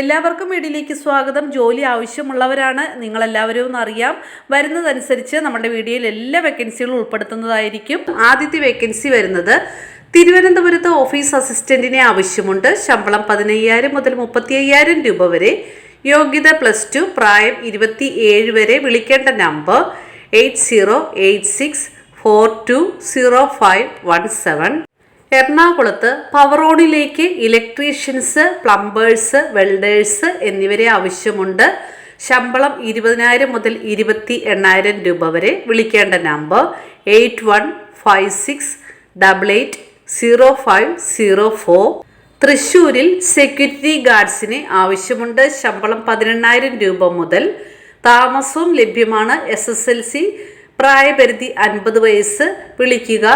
എല്ലാവർക്കും വീഡിയോയിലേക്ക് സ്വാഗതം. ജോലി ആവശ്യമുള്ളവരാണ്. നിങ്ങളെല്ലാവരും ഒന്ന് അറിയാം. വരുന്നതനുസരിച്ച് നമ്മുടെ വീഡിയോയിൽ എല്ലാ വേക്കൻസികളും ഉൾപ്പെടുത്തുന്നതായിരിക്കും. ആദ്യത്തെ വേക്കൻസി വരുന്നത് തിരുവനന്തപുരത്ത് ഓഫീസ് അസിസ്റ്റന്റിനെ ആവശ്യമുണ്ട്. ശമ്പളം പതിനയ്യായിരം മുതൽ മുപ്പത്തി അയ്യായിരം രൂപ വരെ. യോഗ്യത പ്ലസ് ടു പ്രായം ഇരുപത്തി ഏഴ് വരെ. വിളിക്കേണ്ട number eight zero eight six four two zero five one seven എറണാകുളത്ത് പവറോണിലേക്ക് ഇലക്ട്രീഷ്യൻസ് പ്ലംബേഴ്സ് വെൽഡേഴ്സ് എന്നിവരെ ആവശ്യമുണ്ട്. ശമ്പളം ഇരുപതിനായിരം മുതൽ ഇരുപത്തി എണ്ണായിരം രൂപ വരെ വിളിക്കേണ്ട number eight one five six double eight zero five zero four. തൃശ്ശൂരിൽ സെക്യൂരിറ്റി ഗാർഡ്സിന് ആവശ്യമുണ്ട്. ശമ്പളം പതിനെണ്ണായിരം രൂപ മുതൽ താമസവും ലഭ്യമാണ്. എസ് എസ് എൽ സി പ്രായപരിധി അൻപത് വയസ്സ് വിളിക്കുക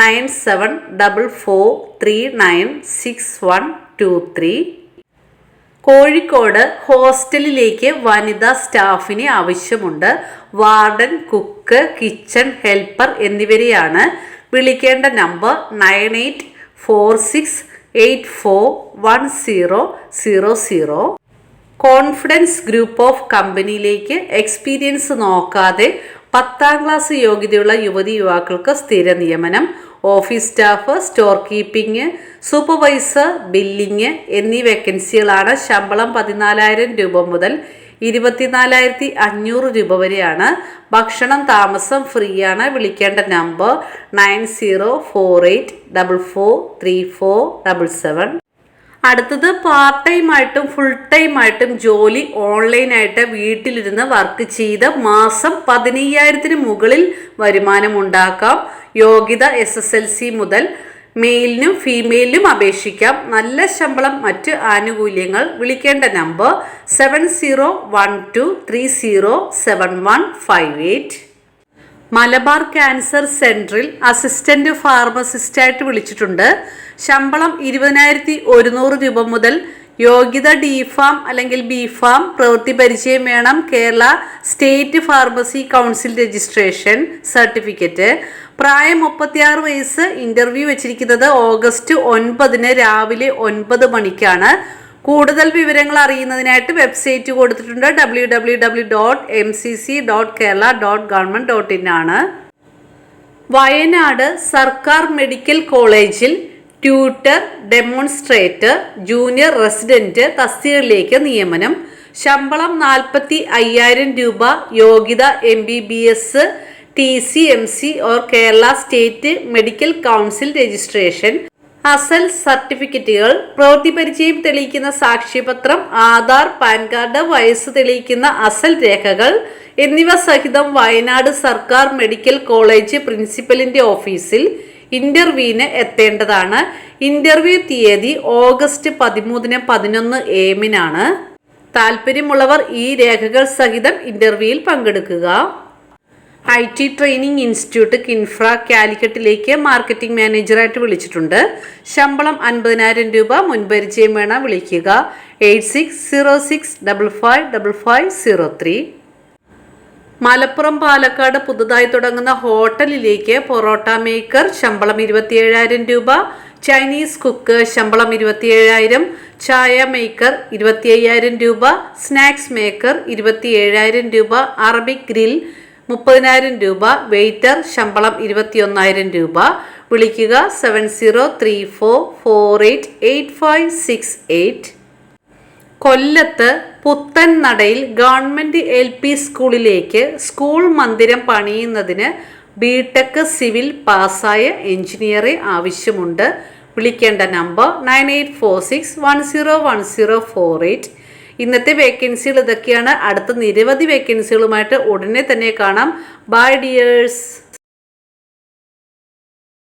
nine seven double four three nine six one two three. Kozhikode ഹോസ്റ്റലിലേക്ക് വനിതാ സ്റ്റാഫിന് ആവശ്യമുണ്ട്. വാർഡൻ കുക്ക് കിച്ചൺ ഹെൽപ്പർ എന്നിവരെയാണ്. വിളിക്കേണ്ട number nine eight four six eight four one zero zero zero. Confidence group of കമ്പനിയിലേക്ക് എക്സ്പീരിയൻസ് നോക്കാതെ പത്താം ക്ലാസ് യോഗ്യതയുള്ള യുവതി യുവാക്കൾക്ക് സ്ഥിര നിയമനം office staff store keeping supervisor billing എന്നീ വേക്കൻസികളാണ് ശമ്പളം പതിനാലായിരം രൂപ മുതൽ ഇരുപത്തിനാലായിരത്തി അഞ്ഞൂറ് രൂപ വരെയാണ്. ഭക്ഷണം താമസം ഫ്രീ ആണ് വിളിക്കേണ്ട number nine zero four eight double four three four double seven. അടുത്തത് പാർട്ട് ടൈം ആയിട്ടും ഫുൾ ടൈം ആയിട്ടും ജോലി ഓൺലൈനായിട്ട് വീട്ടിലിരുന്ന് വർക്ക് ചെയ്ത് മാസം പതിനയ്യായിരത്തിന് മുകളിൽ വരുമാനം ഉണ്ടാക്കാം. യോഗ്യത എസ് എസ് എൽ സി മുതൽ മെയിലിനും ഫീമെയിലിനും അപേക്ഷിക്കാം. നല്ല ശമ്പളം മറ്റ് ആനുകൂല്യങ്ങൾ വിളിക്കേണ്ട number seven zero one two three zero seven one five eight Malabar cancer സെന്ററിൽ അസിസ്റ്റന്റ് ഫാർമസിസ്റ്റായിട്ട് വിളിച്ചിട്ടുണ്ട്. ശമ്പളം ഇരുപതിനായിരത്തി ഒരുന്നൂറ് രൂപ മുതൽ യോഗ്യത ഡി ഫാം അല്ലെങ്കിൽ ബി ഫാം പ്രവൃത്തി പരിചയം വേണം Kerala state pharmacy council registration certificate. പ്രായം മുപ്പത്തിയാറ് വയസ്സ്. ഇന്റർവ്യൂ വെച്ചിരിക്കുന്നത് ഓഗസ്റ്റ് ഒൻപതിന് രാവിലെ ഒൻപത് മണിക്കാണ്. കൂടുതൽ വിവരങ്ങൾ അറിയുന്നതിനായിട്ട് വെബ്സൈറ്റ് കൊടുത്തിട്ടുണ്ട് W W W dot M C C dot Kerala dot government dot in ആണ്. വയനാട് സർക്കാർ മെഡിക്കൽ കോളേജിൽ ട്യൂട്ടർ ഡെമോൺസ്ട്രേറ്റർ ജൂനിയർ റെസിഡന്റ് തസ്തികകളിലേക്ക് നിയമനം. ശമ്പളം നാൽപ്പത്തി അയ്യായിരം രൂപ. യോഗ്യത M B B S T C M C or Kerala state medical council registration അസൽ സർട്ടിഫിക്കറ്റുകൾ. പ്രവൃത്തി പരിചയം തെളിയിക്കുന്ന സാക്ഷ്യപത്രം. ആധാർ പാൻ കാർഡ് വയസ്സ് തെളിയിക്കുന്ന അസൽ രേഖകൾ. എന്നിവ സഹിതം വയനാട് സർക്കാർ മെഡിക്കൽ കോളേജ് പ്രിൻസിപ്പലിന്റെ ഓഫീസിൽ. ഇന്റർവ്യൂവിന് എത്തേണ്ടതാണ്. ഇന്റർവ്യൂ തീയതി ഓഗസ്റ്റ് പതിമൂന്നിന് പതിനൊന്ന് എമ്മിനാണ് താല്പര്യമുള്ളവർ ഈ രേഖകൾ സഹിതം ഇന്റർവ്യൂവിൽ പങ്കെടുക്കുക. I T training institute Kinfra കാലിക്കറ്റിലേക്ക് marketing മാനേജറായിട്ട് വിളിച്ചിട്ടുണ്ട്. ശമ്പളം അൻപതിനായിരം രൂപ മുൻപരിചയം വേണം വിളിക്കുക. Eight six zero six double five double five zero three. Malappuram Palakkad പുതുതായി തുടങ്ങുന്ന ഹോട്ടലിലേക്ക് പൊറോട്ട മേക്കർ ശമ്പളം ഇരുപത്തിയേഴായിരം രൂപ ചൈനീസ് കുക്ക് ശമ്പളം ഇരുപത്തിയേഴായിരം ചായ മേക്കർ ഇരുപത്തി അയ്യായിരം രൂപ സ്നാക്സ് മേക്കർ ഇരുപത്തിയേഴായിരം രൂപ അറബിക് ഗ്രിൽ മുപ്പതിനായിരം രൂപ വെയ്റ്റർ ശമ്പളം ഇരുപത്തിയൊന്നായിരം രൂപ. വിളിക്കുക seven zero three four four eight eight five six eight. കൊല്ലത്ത് പുത്തൻ നടയിൽ ഗവൺമെന്റ് എൽ പി സ്കൂളിലേക്ക് സ്കൂൾ മന്ദിരം പണിയുന്നതിന് ബിടെക് സിവിൽ പാസ്സായ എഞ്ചിനീയറെ ആവശ്യമുണ്ട്. വിളിക്കേണ്ട number nine eight four six one zero one zero four eight. ഇന്നത്തെ വേക്കൻസികൾ ഇതൊക്കെയാണ്. അടുത്ത നിരവധി വേക്കൻസികളുമായിട്ട് ഉടനെ തന്നെ കാണാം. By dears